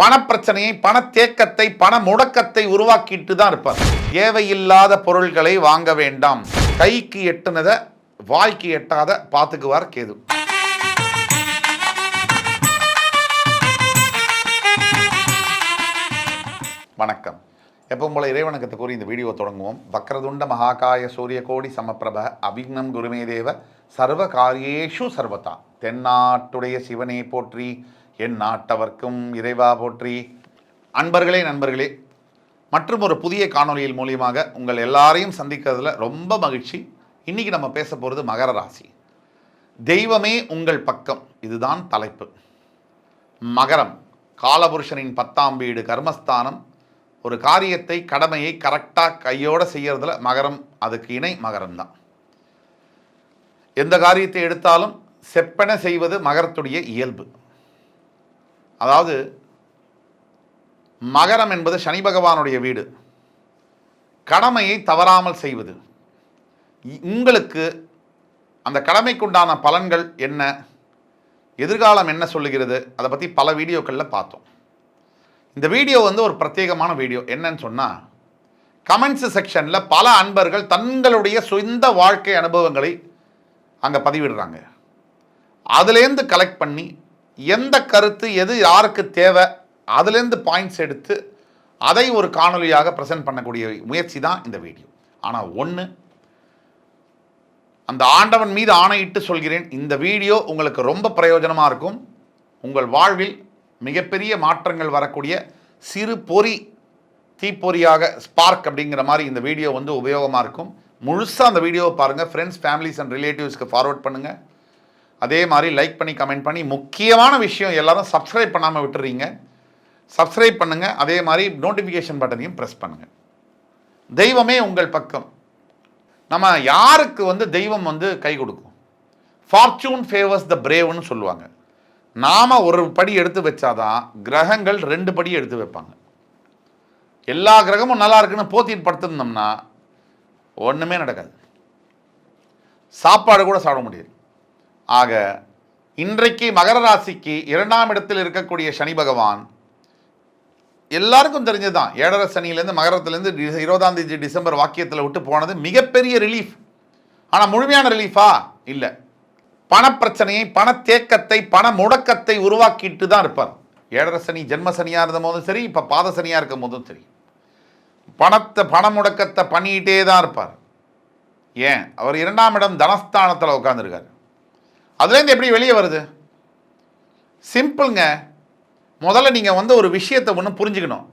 பணப்பிரச்சனையை பணத்தேக்கத்தை பண முடக்கத்தை உருவாக்கிட்டு தான் இருப்பார். தேவையில்லாத பொருள்களை வாங்க வேண்டாம். கைக்கு எட்டுனதை வாய்க்கு எட்டாத பார்த்துக்குவார் கேது. வணக்கம். எப்போ உங்களை இறைவணக்கத்தை கூறி இந்த வீடியோ தொடங்குவோம். வக்ரதுண்ட மகாகாய சூரிய கோடி சமப்பிரப அபிக்னம் குருமே தேவ சர்வ காரியேஷு சர்வதா. தென்னாட்டுடைய சிவனை போற்றி என் நாட்டவர்க்கும் இறைவா போற்றி. அன்பர்களே நண்பர்களே மற்றும் ஒரு புதிய காணொளியில் மூலியமாக உங்கள் எல்லாரையும் சந்திக்கிறதுல ரொம்ப மகிழ்ச்சி. இன்னைக்கு நம்ம பேச போகிறது மகர ராசி. தெய்வமே உங்கள் பக்கம் இதுதான் தலைப்பு. மகரம் காலபுருஷனின் பத்தாம் வீடு கர்மஸ்தானம். ஒரு காரியத்தை கடமையை கரெக்டாக கையோடு செய்கிறதுல மகரம் அதுக்கு இணை மகரம் தான் எந்த காரியத்தை எடுத்தாலும் செப்பன செய்வது மகரத்துடைய இயல்பு. அதாவது மகரம் என்பது சனி பகவானுடைய வீடு. கடமையை தவறாமல் செய்வது. இ- உங்களுக்கு அந்த கடமைக்குண்டான பலன்கள் என்ன? எதிர்காலம் என்ன சொல்லுகிறது? அதை பற்றி பல வீடியோக்களில் பார்த்தோம். இந்த வீடியோ வந்து ஒரு பிரத்யேகமான வீடியோ. என்னன்னு சொன்னால் கமெண்ட்ஸ் செக்ஷனில் பல அன்பர்கள் தங்களுடைய சொந்த வாழ்க்கை அனுபவங்களை அங்கே பதிவிடுறாங்க. அதுலேருந்து கலெக்ட் பண்ணி எந்த கருத்து எது யாருக்கு தேவை அதுலேருந்து பாயிண்ட்ஸ் எடுத்து அதை ஒரு காணொலியாக ப்ரெசென்ட் பண்ணக்கூடிய முயற்சி தான் இந்த வீடியோ ஆனால் ஒன்று அந்த ஆண்டவன் மீது ஆணையிட்டு சொல்கிறேன் இந்த வீடியோ உங்களுக்கு ரொம்ப பிரயோஜனமாக இருக்கும். உங்கள் வாழ்வில் மிகப்பெரிய மாற்றங்கள் வரக்கூடிய சிறு பொறி தீப்பொறியாக ஸ்பார்க் அப்படிங்கிற மாதிரி இந்த வீடியோ வந்து உபயோகமாக இருக்கும். முழுசாக அந்த வீடியோவை பாருங்கள் ஃப்ரெண்ட்ஸ் ஃபேமிலிஸ் அண்ட் ரிலேட்டிவ்ஸ்க்கு ஃபார்வர்ட் பண்ணுங்கள் அதே மாதிரி லைக் பண்ணி கமெண்ட் பண்ணி முக்கியமான விஷயம் எல்லாரும் சப்ஸ்கிரைப் பண்ணாமல் விட்டுறீங்க. சப்ஸ்கிரைப் பண்ணுங்கள் அதே மாதிரி நோட்டிஃபிகேஷன் பட்டனையும் ப்ரெஸ் பண்ணுங்கள் தெய்வமே உங்கள் பக்கம். நம்ம யாருக்கு வந்து தெய்வம் வந்து கை கொடுக்கும்? ஃபார்ச்சூன் ஃபேவர்ஸ் த பிரேவ்னு சொல்லுவாங்க. நாம் ஒரு படி எடுத்து வச்சாதான் கிரகங்கள் ரெண்டு படி எடுத்து வைப்பாங்க. எல்லா கிரகமும் நல்லா இருக்குன்னு போத்திட்டு படுத்திருந்தோம்னா ஒன்றுமே நடக்காது. சாப்பாடு கூட சாப்பிட முடியாது. ஆக இன்றைக்கு மகர ராசிக்கு இரண்டாம் இடத்தில் இருக்கக்கூடிய சனி பகவான் எல்லாருக்கும் தெரிஞ்சதுதான். ஏழரை சனியிலேருந்து மகரத்துலேருந்து டி- இருபதாம் தேதி டிசம்பர் வாக்கியத்தில் விட்டு போனது மிகப்பெரிய ரிலீஃப் ஆனால் முழுமையான ரிலீஃபா இல்லை. பணப்பிரச்சனையை பணத்தேக்கத்தை பண முடக்கத்தை உருவாக்கிட்டு தான் இருப்பார். ஏழரை சனி ஜென்ம சனியாக இருந்த போதும் சரி இப்போ பாத சனியாக இருக்கும் போதும் சரி. பணத்தை பண முடக்கத்தை பண்ணிக்கிட்டே தான் இருப்பார். ஏன்? அவர் இரண்டாம் இடம் தனஸ்தானத்தில் உட்காந்துருக்கார் அதுலேருந்து எப்படி வெளியே வருது? சிம்பிளுங்க முதல்ல நீங்கள் வந்து ஒரு விஷயத்தை ஒன்று புரிஞ்சுக்கணும்.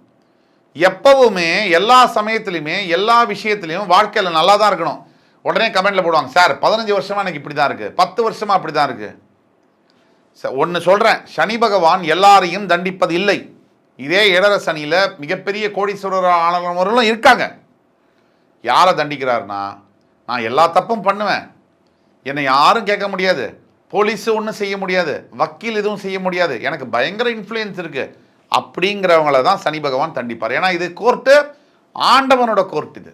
எப்பவுமே எல்லா சமயத்துலையுமே எல்லா விஷயத்துலையும் வாழ்க்கையில் நல்லா தான் இருக்கணும். உடனே கமெண்ட்டில் போடுவாங்க சார் பதினஞ்சு வருஷமாக எனக்கு இப்படி தான் இருக்குது பத்து வருஷமாக அப்படி தான் இருக்குது ஒன்று சொல்கிறேன் சனி பகவான் எல்லாரையும் தண்டிப்பது இல்லை. இதே இடர சனியில் மிகப்பெரிய கோடீஸ்வரர் ஆனவர்களும் இருக்காங்க. யாரை தண்டிக்கிறாருன்னா நான் எல்லா தப்பும் பண்ணுவேன். என்னை யாரும் கேட்க முடியாது. போலீஸு ஒன்றும் செய்ய முடியாது. வக்கீல் எதுவும் செய்ய முடியாது. எனக்கு பயங்கர இன்ஃப்ளூயன்ஸ் இருக்குது அப்படிங்கிறவங்கள தான் சனி பகவான் தண்டிப்பார். ஏன்னா இது கோர்ட்டு ஆண்டவனோட கோர்ட் இது.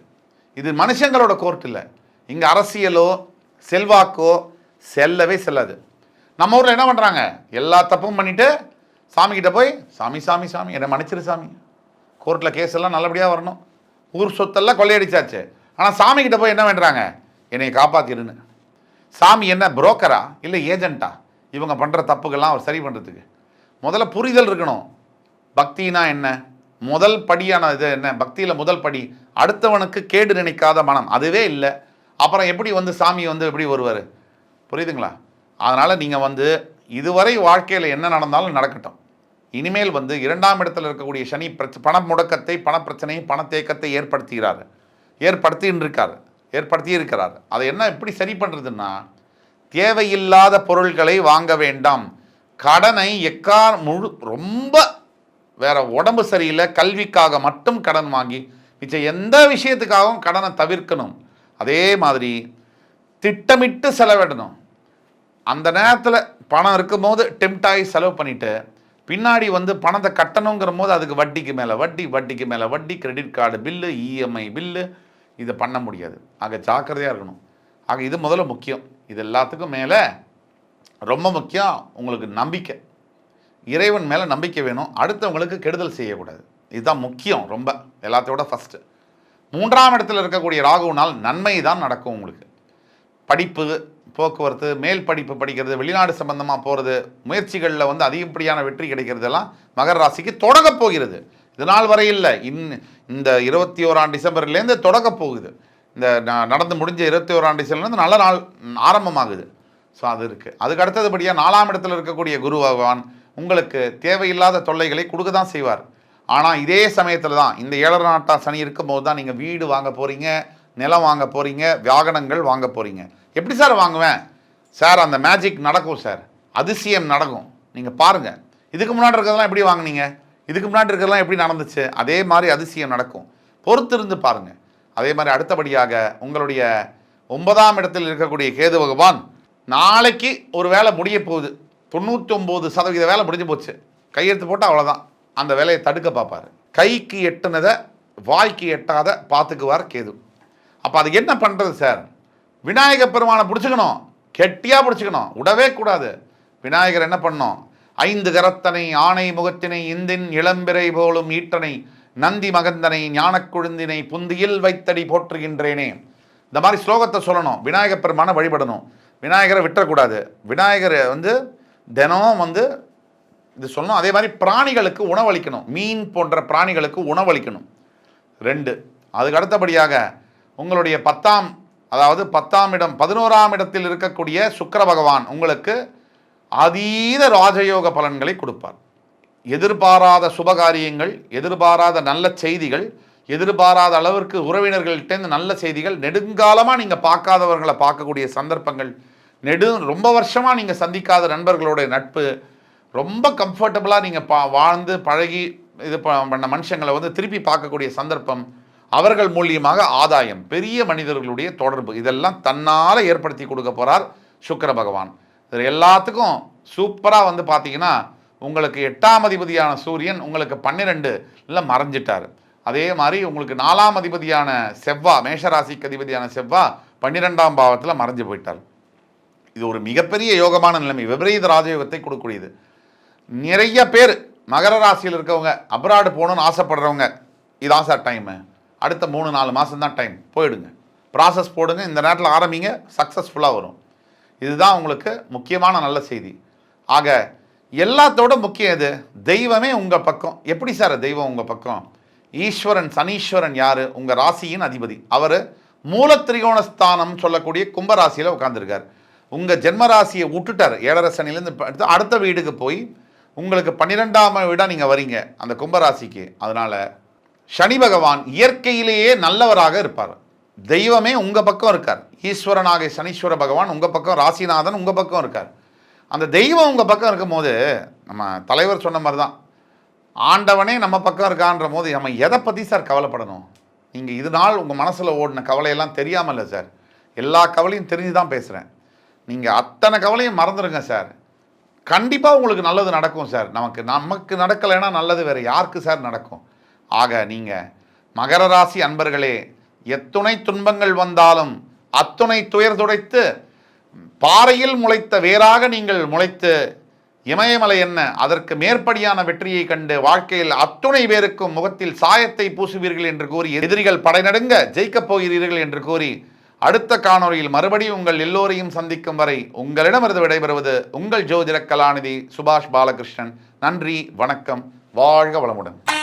இது மனுஷங்களோட கோர்ட் இல்லை. இங்கே அரசியலோ செல்வாக்கோ செல்லவே செல்லாது. நம்ம ஊரில் என்ன பண்ணுறாங்க எல்லா தப்பும் பண்ணிவிட்டு சாமிக்கிட்ட போய் சாமி சாமி சாமி என்னை மன்னிச்சிரு சாமி. கோர்ட்டில் கேஸ் எல்லாம் நல்லபடியாக வரணும். ஊர் சொத்தெல்லாம் கொள்ளையடிச்சாச்சு. ஆனால் சாமிக்கிட்ட போய் என்ன பண்ணுறாங்க என்னை காப்பாற்றிடுன்னு சாமி என்ன புரோக்கரா? இல்லை ஏஜென்ட்டா? இவங்க பண்ணுற தப்புக்கெல்லாம் அவர் சரி பண்ணுறதுக்கு முதல்ல புரிதல் இருக்கணும். பக்தினா என்ன? முதல் படியான இது என்ன? பக்தியில் முதல் படி. அடுத்தவனுக்கு கேடு நினைக்காத மனம். அதுவே இல்லை. அப்புறம் எப்படி வந்து சாமி வந்து எப்படி வருவார்? புரியுதுங்களா? அதனால் நீங்கள் வந்து இதுவரை வாழ்க்கையில் என்ன நடந்தாலும் நடக்கட்டும். இனிமேல் வந்து இரண்டாம் இடத்தில் இருக்கக்கூடிய சனி பிரச்ச பண முடக்கத்தை பணப்பிரச்சனையை பணத்தேக்கத்தை ஏற்படுத்துகிறார். ஏற்படுத்தின்னு இருக்கார். ஏற்படுத்தியிருக்கிறார். அதை என்ன எப்படி சரி பண்ணுறதுன்னா தேவையில்லாத பொருள்களை வாங்க வேண்டாம். கடனை எக்கா முழு ரொம்ப வேற உடம்பு சரியில்லை கல்விக்காக மட்டும் கடன் வாங்கி மிச்சம் எந்த விஷயத்துக்காகவும் கடனை தவிர்க்கணும். அதே மாதிரி திட்டமிட்டு செலவிடணும். அந்த நேரத்தில் பணம் இருக்கும்போது டெம்டாகி செலவு பண்ணிவிட்டு பின்னாடி வந்து பணத்தை கட்டணுங்கிற போது அதுக்கு வட்டிக்கு மேலே வட்டி வட்டிக்கு மேலே வட்டி credit card bill EMI bill இதை பண்ண முடியாது. ஆக ஜாக்கிரதையாக இருக்கணும். ஆக இது முதல்ல முக்கியம். இது எல்லாத்துக்கும் மேலே ரொம்ப முக்கியம் உங்களுக்கு நம்பிக்கை. இறைவன் மேலே நம்பிக்கை வேணும். அடுத்தவங்களுக்கு கெடுதல் செய்யக்கூடாது. இதுதான் முக்கியம் ரொம்ப. எல்லாத்தையோட ஃபஸ்ட்டு மூன்றாம் இடத்துல இருக்கக்கூடிய ராகுனால் நன்மை தான் நடக்கும் உங்களுக்கு. படிப்பு போக்குவரத்து மேல் படிப்பு படிக்கிறது வெளிநாடு சம்பந்தமாக போகிறது முயற்சிகளில் வந்து அதிகப்படியான வெற்றி கிடைக்கிறதெல்லாம் மகர ராசிக்கு தொடங்கப் போகிறது. இது நாள் வரை இல்லை இன் இந்த இருபத்தி ஓராம் டிசம்பர்லேருந்து தொடக்க போகுது. இந்த ந- நடந்து முடிஞ்ச இருபத்தி ஓராம் டிசம்பர்லேருந்து நல்ல நாள் ஆரம்பமாகுது. ஸோ அது இருக்குது அதுக்கு அடுத்ததுபடியாக நாலாம் இடத்துல இருக்கக்கூடிய குரு பகவான் உங்களுக்கு தேவையில்லாத தொல்லைகளை கொடுக்க தான் செய்வார். ஆனால் இதே சமயத்தில் தான் இந்த ஏழரை நாட்டா சனி இருக்கும்போது தான் நீங்கள் வீடு வாங்க போகிறீங்க நிலம் வாங்க போகிறீங்க வாகனங்கள் வாங்க போகிறீங்க எப்படி சார் வாங்குவேன்? சார் அந்த மேஜிக் நடக்கும் சார். அதிசயம் நடக்கும். நீங்கள் பாருங்கள் இதுக்கு முன்னாடி இருக்கிறதெல்லாம் எப்படி வாங்குனீங்க? இதுக்கு முன்னாடி இருக்கிறதெல்லாம் எப்படி நடந்துச்சு? அதே மாதிரி அதிசயம் நடக்கும். பொறுத்திருந்து பாருங்கள் அதே மாதிரி அடுத்தபடியாக உங்களுடைய ஒன்பதாம் இடத்தில் இருக்கக்கூடிய கேது பகவான் நாளைக்கு ஒரு வேலை முடிய போகுது. தொண்ணூற்றி ஒம்பது சதவீத வேலை முடிஞ்சு போச்சு. கையெழுத்து போட்டால் அவ்வளோதான் அந்த வேலையை தடுக்க பார்ப்பார். கைக்கு எட்டுனதை வாய்க்கு எட்டாத பார்த்துக்குவார் கேது. அப்போ அது என்ன பண்ணுறது சார்? விநாயகர் பெருமானை பிடிச்சிக்கணும். கெட்டியாக பிடிச்சிக்கணும். விடவே கூடாது. விநாயகர் என்ன பண்ணோம் ஐந்து கரத்தனை ஆணை முகத்தினை இந்தின் இளம்பிறை போலும் ஈட்டனை நந்தி மகந்தனை ஞானக்குழுந்தினை புந்தியில் வைத்தடி போற்றுகின்றேனே. இந்த மாதிரி ஸ்லோகத்தை சொல்லணும். விநாயகப் பெருமானை வழிபடணும். விநாயகரை விட்டுறக்கூடாது விநாயகரை வந்து தினம் வந்து இது சொல்லணும். அதே மாதிரி பிராணிகளுக்கு உணவளிக்கணும். மீன் போன்ற பிராணிகளுக்கு உணவளிக்கணும். ரெண்டு. அதுக்கு அடுத்தபடியாக உங்களுடைய பத்தாம் அதாவது பத்தாம் இடம் பதினோராம் இடத்தில் இருக்கக்கூடிய சுக்கிர பகவான் உங்களுக்கு அதீத ராஜயோக பலன்களை கொடுப்பார். எதிர்பாராத சுபகாரியங்கள் எதிர்பாராத நல்ல செய்திகள் எதிர்பாராத அளவிற்கு உறவினர்கள்ட்டேருந்து நல்ல செய்திகள் நெடுங்காலமாக நீங்கள் பார்க்காதவர்களை பார்க்கக்கூடிய சந்தர்ப்பங்கள் நெடு ரொம்ப வருஷமாக நீங்கள் சந்திக்காத நண்பர்களுடைய நட்பு ரொம்ப கம்ஃபர்டபுளாக நீங்கள் பா வாழ்ந்து பழகி இது ப- பண்ண மனுஷங்களை வந்து திருப்பி பார்க்கக்கூடிய சந்தர்ப்பம் அவர்கள் மூலியமாக ஆதாயம் பெரிய மனிதர்களுடைய தொடர்பு இதெல்லாம் தன்னால் ஏற்படுத்தி கொடுக்க போகிறார் சுக்கர பகவான். இது எல்லாத்துக்கும் சூப்பராக வந்து பார்த்தீங்கன்னா உங்களுக்கு எட்டாம் அதிபதியான சூரியன் உங்களுக்கு பன்னிரெண்டு இல்லை மறைஞ்சிட்டார். அதே மாதிரி உங்களுக்கு நாலாம் அதிபதியான செவ்வா மேஷராசிக்கு அதிபதியான செவ்வா பன்னிரெண்டாம் பாவத்தில் மறைஞ்சு போயிட்டார். இது ஒரு மிகப்பெரிய யோகமான நிலைமை விபரீத ராஜயோகத்தை கொடுக்கக்கூடியது. நிறைய பேர் மகர ராசியில் இருக்கவங்க அப்ராடு போகணும்னு ஆசைப்படுறவங்க இதான் சார் டைமு அடுத்த மூணு நாலு மாதம் தான் டைம் போயிடுங்க. ப்ராசஸ் போடுங்க. இந்த நேரத்தில் ஆரம்பிங்க சக்ஸஸ்ஃபுல்லாக வரும். இதுதான் உங்களுக்கு முக்கியமான நல்ல செய்தி. ஆக எல்லாத்தோட முக்கியம் எது? தெய்வமே உங்கள் பக்கம். எப்படி சார் தெய்வம் உங்கள் பக்கம்? ஈஸ்வரன் சனீஸ்வரன் யார்? உங்கள் ராசியின் அதிபதி. அவர் மூலத்திரிகோணஸ்தானம் சொல்லக்கூடிய கும்பராசியில் உட்காந்துருக்கார் உங்கள் ஜென்மராசியை விட்டுட்டார். ஏழரை சனிலேருந்து அடுத்து அடுத்த வீடுக்கு போய் உங்களுக்கு பன்னிரெண்டாம் வீடாக நீங்கள் வரீங்க அந்த கும்பராசிக்கு. அதனால் சனி பகவான் இயற்கையிலேயே நல்லவராக இருப்பார். தெய்வமே உங்கள் பக்கம் இருக்கார். ஈஸ்வரனாக சனீஸ்வர பகவான் உங்கள் பக்கம் ராசிநாதன் உங்கள் பக்கம் இருக்கார். அந்த தெய்வம் உங்கள் பக்கம் இருக்கும்போது நம்ம தலைவர் சொன்ன மாதிரி தான் ஆண்டவனே நம்ம பக்கம் இருக்கான்ற போது நம்ம எதை பற்றி சார் கவலைப்படணும்? நீங்கள் இது நாள் உங்கள் மனசில் ஓடின கவலையெல்லாம் தெரியாமல் இல்லை சார். எல்லா கவலையும் தெரிஞ்சு தான் பேசுகிறேன் நீங்கள் அத்தனை கவலையும் மறந்துடுங்க சார். கண்டிப்பாக உங்களுக்கு நல்லது நடக்கும் சார். நமக்கு நமக்கு நடக்கலைன்னா நல்லது வேறு யாருக்கு சார் நடக்கும்? ஆக நீங்கள் மகர ராசி அன்பர்களே எத்துணை துன்பங்கள் வந்தாலும் அத்துணை துயர் துடைத்து பாறையில் முளைத்த வேராக நீங்கள் முளைத்து இமயமலை என்ன? அதற்கு மேற்படியான வெற்றியை கண்டு வாழ்க்கையில் அத்துணை பேருக்கும் முகத்தில் சாயத்தை பூசுவீர்கள் என்று கூறி எதிரிகள் படைநடுங்க ஜெயிக்கப் போகிறீர்கள் என்று கூறி அடுத்த காணொளியில் மறுபடியும் உங்கள் எல்லோரையும் சந்திக்கும் வரை உங்களிடமிருந்து விடைபெறுவது உங்கள் ஜோதிட கலாநிதி சுபாஷ் பாலகிருஷ்ணன். நன்றி வணக்கம் வாழ்க வளமுடன்.